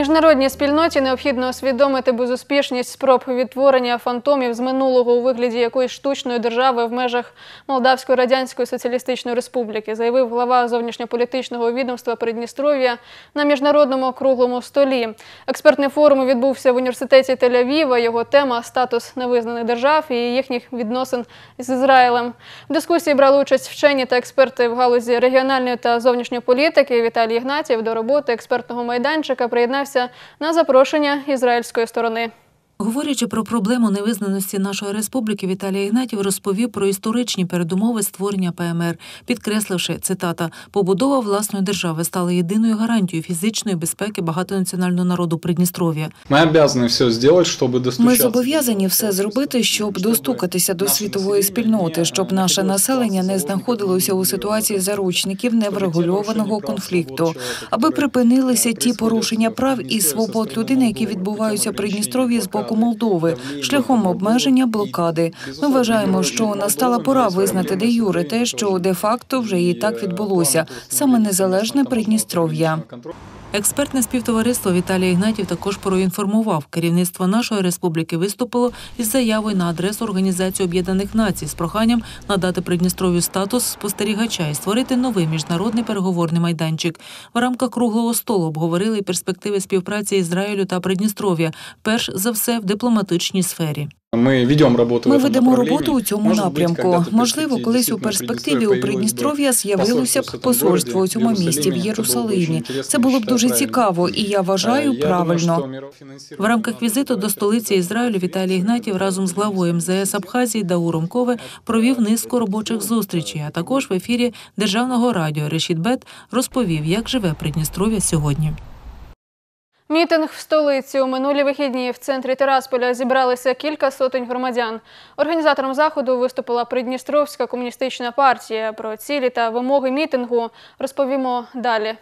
Міжнародній спільноті необхідно усвідомити безуспішність спроб відтворення фантомів з минулого у вигляді якоїсь штучної держави в межах Молдавської Радянської Соціалістичної Республіки, заявив глава зовнішньополітичного відомства Придністров'я на міжнародному круглому столі. Експертний форум відбувся в університеті Тель-Авіва. Його тема статус невизнаних держав і їхніх відносин з Ізраїлем. В дискусії брали участь вчені та експерти в галузі регіональної та зовнішньої політики. Віталій Ігнатів до роботи експертного майданчика приєднався на запрошення ізраїльської сторони. Говорячи про проблему невизнаності нашої республіки, Віталій Ігнатів розповів про історичні передумови створення ПМР, підкресливши цитата побудова власної держави стала єдиною гарантією фізичної безпеки багатонаціонального народу Придністров'я. Ми обязаны все щоб достучатися. Ми зобов'язані все зробити, щоб достукатися до світової спільноти, щоб наше населення не знаходилося у ситуації заручників неврегульованого конфлікту, аби припинилися ті порушення прав і свобод людини, які відбуваються в Придністров'ї з боку Молдови, шляхом обмеження блокади. Ми вважаємо, що настала пора визнати де юре те, що де факто вже і так відбулося саме незалежне Придністров'я. Експертне співтовариство Віталій Ігнатів також проінформував. Керівництво нашої республіки виступило із заявою на адресу Організації Об'єднаних Націй з проханням надати Придністров'ю статус спостерігача і створити новий міжнародний переговорний майданчик. В рамках круглого столу обговорили перспективи співпраці Ізраїлю та Придністров'я, перш за все в дипломатичній сфері. Ми ведемо роботу. Ми ведемо роботу у цьому напрямку. Можливо, колись у перспективі у Придністров'я з'явилося б посольство у цьому місті в Єрусалимі. Це було б дуже цікаво, і я вважаю правильно. В рамках візиту до столиці Ізраїлю Віталій Ігнатів разом з главою МЗС Абхазії Дауром Кове провів низку робочих зустрічей. А також в ефірі державного радіо Решіт Бет розповів, як живе Придністров'я сьогодні. Мітинг в столиці у минулі вихідні в центрі Терасполя зібралися кілька сотень громадян. Організатором заходу виступила Придністровська комуністична партія. Про цілі та вимоги мітингу розповімо далі.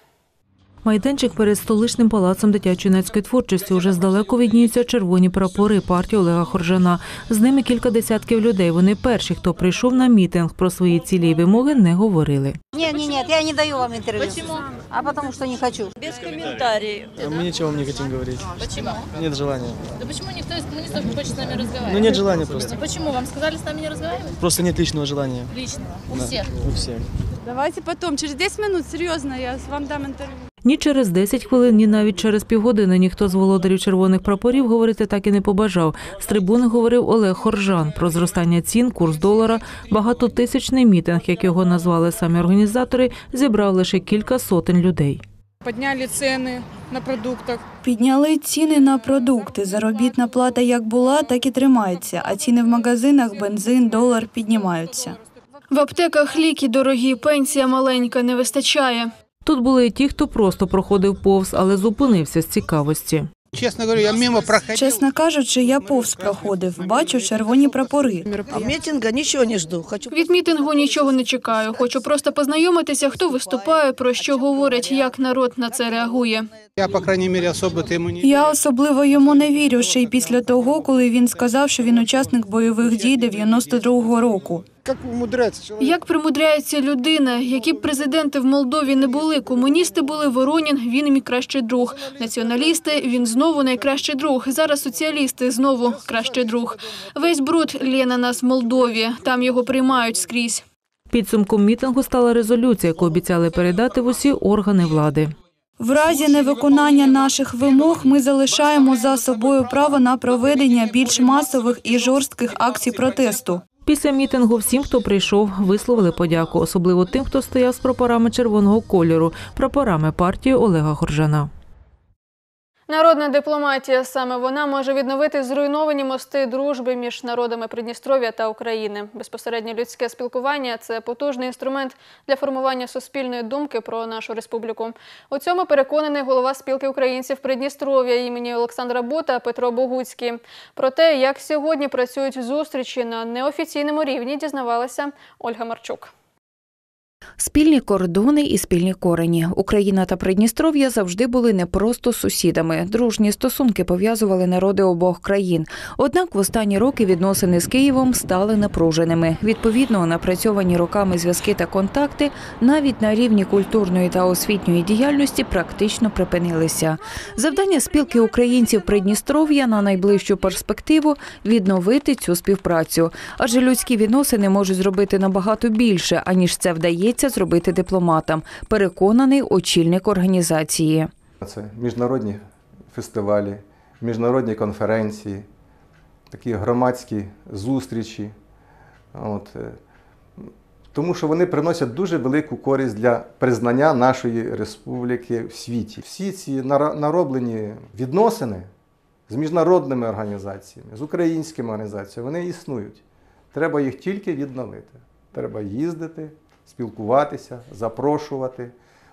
Майданчик перед столичним палацом дитячо-юнацької творчості уже здалеку відніються червоні прапори партії Олега Хоржана. З ними кілька десятків людей. Вони перші, хто прийшов на мітинг, про свої цілі і вимоги не говорили. Нет, нет, нет, я не даю вам интервью. Почему? А потому что не хочу. Без комментариев. Мы ничего вам не хотим говорить. Почему? Нет желания. Да почему никто из коммунистов не хочет с нами разговаривать? Ну нет желания просто. Почему? Вам сказали с нами не разговаривать? Просто нет личного желания. Личного. У Да, всех. У всех. Давайте потом, через 10 минут, серьезно, я вам дам интервью. Ні через 10 хвилин, ні навіть через півгодини ніхто з володарів червоних прапорів говорити так і не побажав. З трибуни говорив Олег Хоржан про зростання цін, курс долара. Багатотисячний мітинг, як його назвали самі організатори, зібрав лише кілька сотень людей. Подняли цены на продуктах. Підняли ціни на продукти. Заробітна плата як була, так і тримається. А ціни в магазинах, бензин, долар піднімаються. В аптеках ліки дорогі, пенсія маленька, не вистачає. Тут були і ті, хто просто проходив повз, але зупинився з цікавості. Честно говоря, я мимо проходил. Чесно кажучи, я повз проходив, бачу червоні прапори. А митинга ничего не жду. Хочу Від мітингу нічого не чекаю. Хочу просто познайомитися, хто виступає, про що говорять, як народ на це реагує. Я, по крайней мере, особо тему не... Я особливо йому не вірю, ще й після того, коли він сказав, що він учасник бойових дій 92-го року. Как умудряется человек? Як примудряється людина, які б президенти в Молдові не були, комуністи були Воронін, він мій кращий друг. Націоналісти, він знову найкращий друг. Зараз соціалісти знову кращий друг. Весь бруд лє на нас в Молдові. Там його приймають скрізь. Підсумком мітингу стала резолюція, яку обіцяли передати в усі органи влади. В разі невиконання наших вимог ми залишаємо за собою право на проведення більш масових і жорстких акцій протесту. Після мітингу всім, хто прийшов, висловили подяку, особливо тим, хто стояв з прапорами червоного кольору, прапорами партії Олега Хоржана. Народна дипломатія саме вона може відновити зруйновані мости дружби між народами Придністров'я та України. Безпосереднє людське спілкування це потужний інструмент для формування суспільної думки про нашу республіку. У цьому переконаний голова спілки українців Придністров'я імені Олександра Бута Петро Богуцький. Про те, як сьогодні працюють зустрічі на неофіційному рівні, дізнавалася Ольга Марчук. Спільні кордони і спільні корені. Україна та Придністров'я завжди були не просто сусідами. Дружні стосунки пов'язували народи обох країн. Однак в останні роки відносини з Києвом стали напруженими. Відповідно, напрацьовані роками зв'язки та контакти навіть на рівні культурної та освітньої діяльності практично припинилися. Завдання спілки українців Придністров'я на найближчу перспективу відновити цю співпрацю, адже людські відносини можуть зробити набагато більше, аніж це вдається зробити дипломатам. Переконаний очільник організації. Це міжнародні фестивалі, міжнародні конференції, такі громадські зустрічі. От. е, Тому що вони приносять дуже велику користь для признання нашої республіки в світі. Всі ці нароблені відносини з міжнародними організаціями, з українськими організаціями, вони існують. Треба їх тільки відновити. Треба їздити, спілкуватися, запрошувати.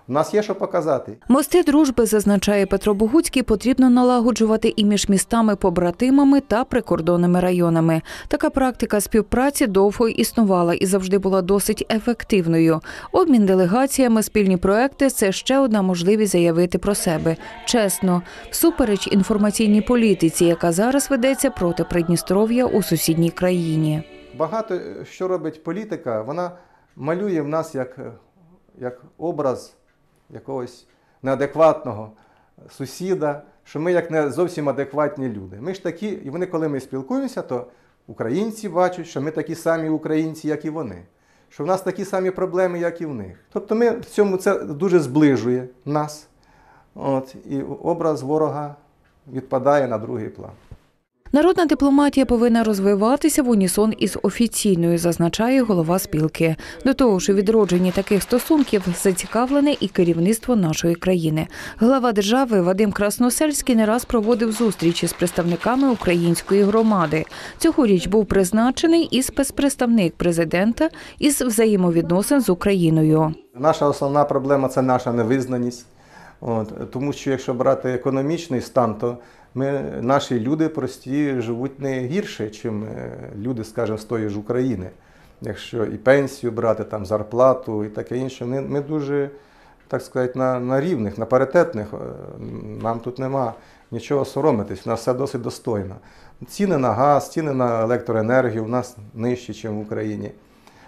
У нас є що показати. Мости дружби, зазначає Петро Богуцький, потрібно налагоджувати і між містами-побратимами та прикордонними районами. Така практика співпраці довго існувала і завжди була досить ефективною. Обмін делегаціями, спільні проекти це ще одна можливість заявити про себе. Чесно, всупереч інформаційній політиці, яка зараз ведеться проти Придністров'я у сусідній країні. Багато що робить політика, вона малює в нас як, як образ якогось неадекватного сусіда, що ми як не зовсім адекватні люди. Ми ж такі, і вони, коли ми спілкуємося, то українці бачать, що ми такі самі українці, як і вони. Що в нас такі самі проблеми, як і в них. Тобто ми в цьому це дуже зближує нас. От, і образ ворога відпадає на другий план. Народна дипломатія повинна розвиватися в унісон із офіційною, зазначає голова спілки. До того ж, у відродженні таких стосунків зацікавлене і керівництво нашої країни. Глава держави Вадим Красносельський не раз проводив зустрічі з представниками української громади. Цьогоріч був призначений і спецпредставник президента із взаємовідносин з Україною. Наша основна проблема це наша невизнаність. От, тому що якщо брати економічний стан, то ми, наші люди прості живуть не гірше, ніж люди, скажімо, з тої ж України. Якщо і пенсію брати, там, зарплату і таке інше, ми, ми дуже, так сказати, на, на рівних, на паритетних. е, Нам тут нема нічого соромитись, у нас все досить достойно. Ціни на газ, ціни на електроенергію у нас нижчі, ніж в Україні.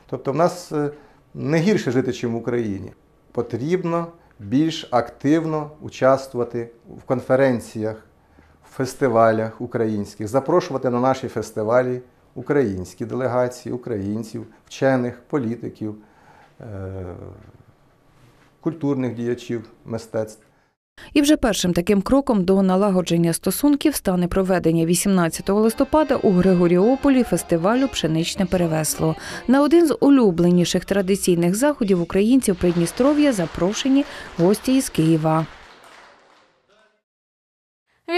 Тобто в нас е, не гірше жити, ніж в Україні. Потрібно більш активно участвувати в конференціях, фестивалях українських, запрошувати на наші фестивалі українські делегації, українців, вчених, політиків, е, культурних діячів мистецтв. І вже першим таким кроком до налагодження стосунків стане проведення 18 листопада у Григоріополі фестивалю Пшеничне перевесло. На один з улюбленіших традиційних заходів українців Придністров'я запрошені гості із Києва.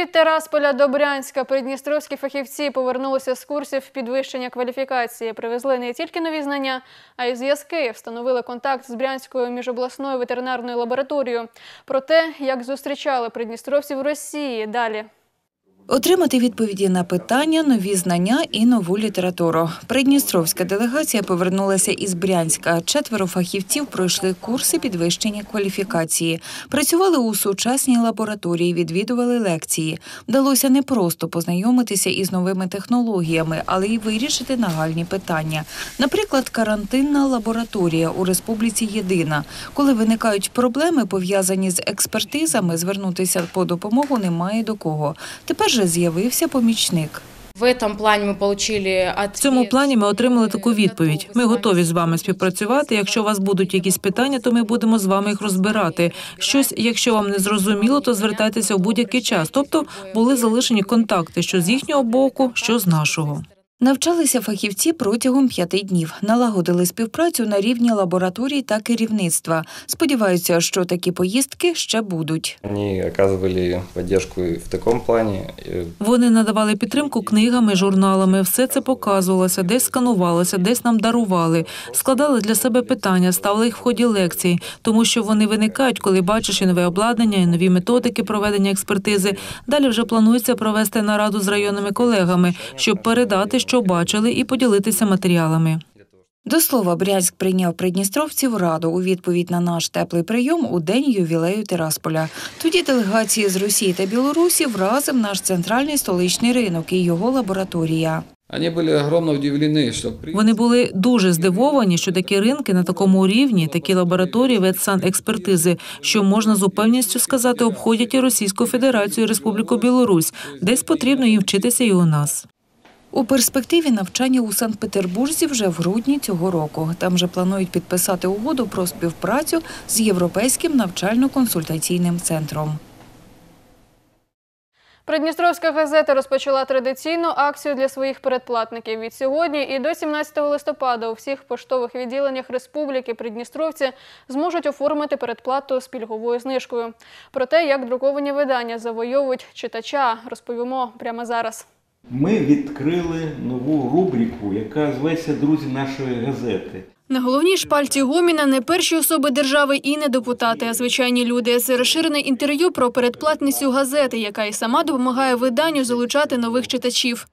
Від Терасполя до Брянська придністровські фахівці повернулися з курсів підвищення кваліфікації. Привезли не тільки нові знання, а й зв'язки. Встановили контакт з Брянською міжобласною ветеринарною лабораторією. Про те, як зустрічали придністровців в Росії. Далі. Отримати відповіді на питання, нові знання і нову літературу. Придністровська делегація повернулася із Брянська. Четверо фахівців пройшли курси підвищення кваліфікації. Працювали у сучасній лабораторії, відвідували лекції. Вдалося не просто познайомитися із новими технологіями, але й вирішити нагальні питання. Наприклад, карантинна лабораторія у республіці єдина. Коли виникають проблеми, пов'язані з експертизами, звернутися по допомогу немає до кого. Тепер з'явився помічник. В цьому плані ми отримали таку відповідь. Ми готові з вами співпрацювати. Якщо у вас будуть якісь питання, то ми будемо з вами їх розбирати. Щось, якщо вам не зрозуміло, то звертайтеся в будь-який час. Тобто були залишені контакти, що з їхнього боку, що з нашого. Навчалися фахівці протягом п'яти днів, налагодили співпрацю на рівні лабораторій та керівництва. Сподіваються, що такі поїздки ще будуть. Они оказывали поддержку и в таком плане. Э, Вони надавали підтримку книгами, журналами. Все це показувалося, десь сканувалося, десь нам дарували. Складали для себе питання, ставили їх в ході лекцій, тому що вони виникають, коли бачиш і нове обладнання, і нові методики проведення експертизи. Далі вже планується провести нараду з районними колегами, щоб передати, що бачили, і поділитися матеріалами. До слова, Брянськ прийняв придністровців раду у відповідь на наш теплий прийом у день ювілею Тирасполя. Тоді делегації з Росії та Білорусі вразив наш центральний столичний ринок і його лабораторія. Вони були дуже здивовані, що такі ринки на такому рівні, такі лабораторії ветсанекспертизи, що можна з упевненістю сказати, обходять і Російську Федерацію, і Республіку Білорусь. Десь потрібно їм вчитися і у нас. У перспективі навчання у Санкт-Петербурзі вже в грудні цього року. Там же планують підписати угоду про співпрацю з Європейським навчально-консультаційним центром. Придністровська газета розпочала традиційну акцію для своїх передплатників. Від сьогодні і до 17 листопада у всіх поштових відділеннях республіки Придністровці зможуть оформити передплату з пільговою знижкою. Про те, як друковані видання завойовують читача, розповімо прямо зараз. Ми відкрили нову рубрику, яка зветься Друзі нашої газети. На головній шпальці Гоміна не перші особи держави і не депутати, а звичайні люди. Це розширене інтерв'ю про передплатницю газети, яка і сама допомагає виданню залучати нових читачів.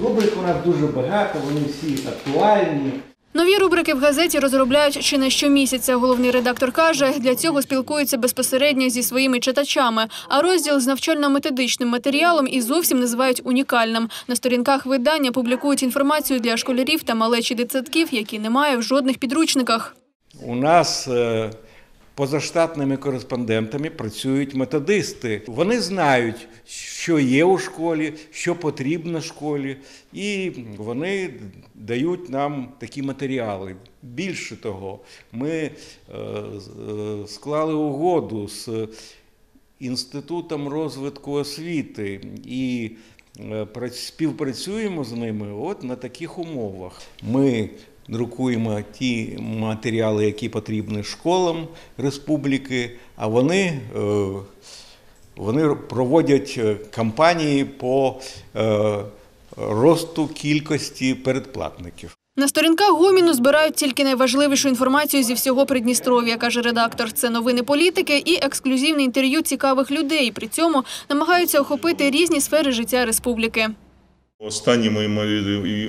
Рубрик у нас дуже багато, вони всі актуальні. Нові рубрики в газеті розробляють чи не щомісяця. Головний редактор каже, для цього спілкуються безпосередньо зі своїми читачами. А розділ з навчально-методичним матеріалом і зовсім називають унікальним. На сторінках видання публікують інформацію для школярів та малечі дитсадків, які немає в жодних підручниках. У нас е, позаштатними кореспондентами працюють методисти. Вони знають, що є у школі, що потрібно школі, і вони дають нам такі матеріали. Більше того, ми е, е, склали угоду з Інститутом розвитку освіти і е, співпрацюємо з ними от на таких умовах. Ми друкуємо ті матеріали, які потрібні школам республіки, а вони, е, вони проводять е, кампанії по е, росту кількості передплатників. На сторінках Гоміну збирають тільки найважливішу інформацію зі всього Придністров'я, каже редактор. Це новини політики і ексклюзивне інтерв'ю цікавих людей. При цьому намагаються охопити різні сфери життя республіки. Останні мої,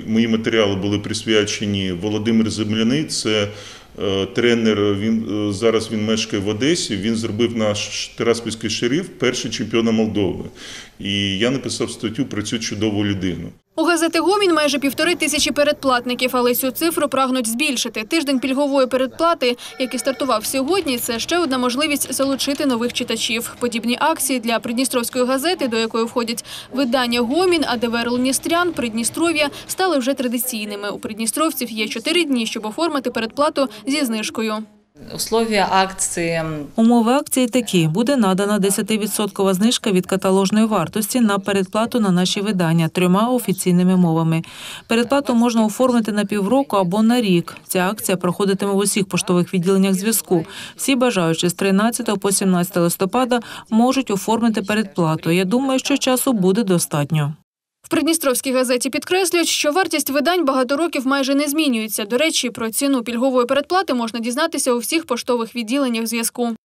мої, матеріали були присвячені Володимир Земляний. Це е, тренер. Він е, зараз він мешкає в Одесі. Він зробив наш Тераспільський шериф перший чемпіоном Молдови. І я написав статтю про цю чудову людину. У газети Гомін майже півтори тисячі передплатників, але цю цифру прагнуть збільшити. Тиждень пільгової передплати, який стартував сьогодні, це ще одна можливість залучити нових читачів. Подібні акції для Придністровської газети, до якої входять видання Гомін, АДВР Луністрян, Придністров'я, стали вже традиційними. У придністровців є чотири дні, щоб оформити передплату зі знижкою. Условия акции. Умови акції такі: буде надана 10% знижка від каталожної вартості на передплату на наші видання трьома офіційними мовами. Передплату можна оформити на півроку або на рік. Ця акція проходитиме в усіх поштових відділеннях зв'язку. Всі бажаючі з 13 по 17 листопада можуть оформити передплату. Я думаю, що часу буде достатньо. Придністровській газеті підкреслюють, що вартість видань багато років майже не змінюється. До речі, про ціну пільгової передплати можна дізнатися у всіх поштових відділеннях зв'язку.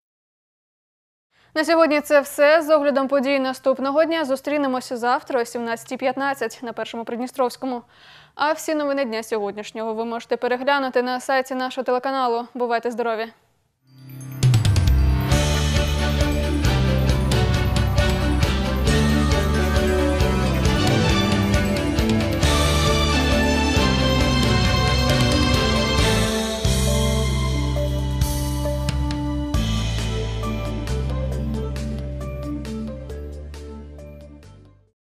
На сьогодні це все. З оглядом подій наступного дня зустрінемося завтра о 17.15 на першому Придністровському. А всі новини дня сьогоднішнього ви можете переглянути на сайті нашого телеканалу. Бувайте здорові!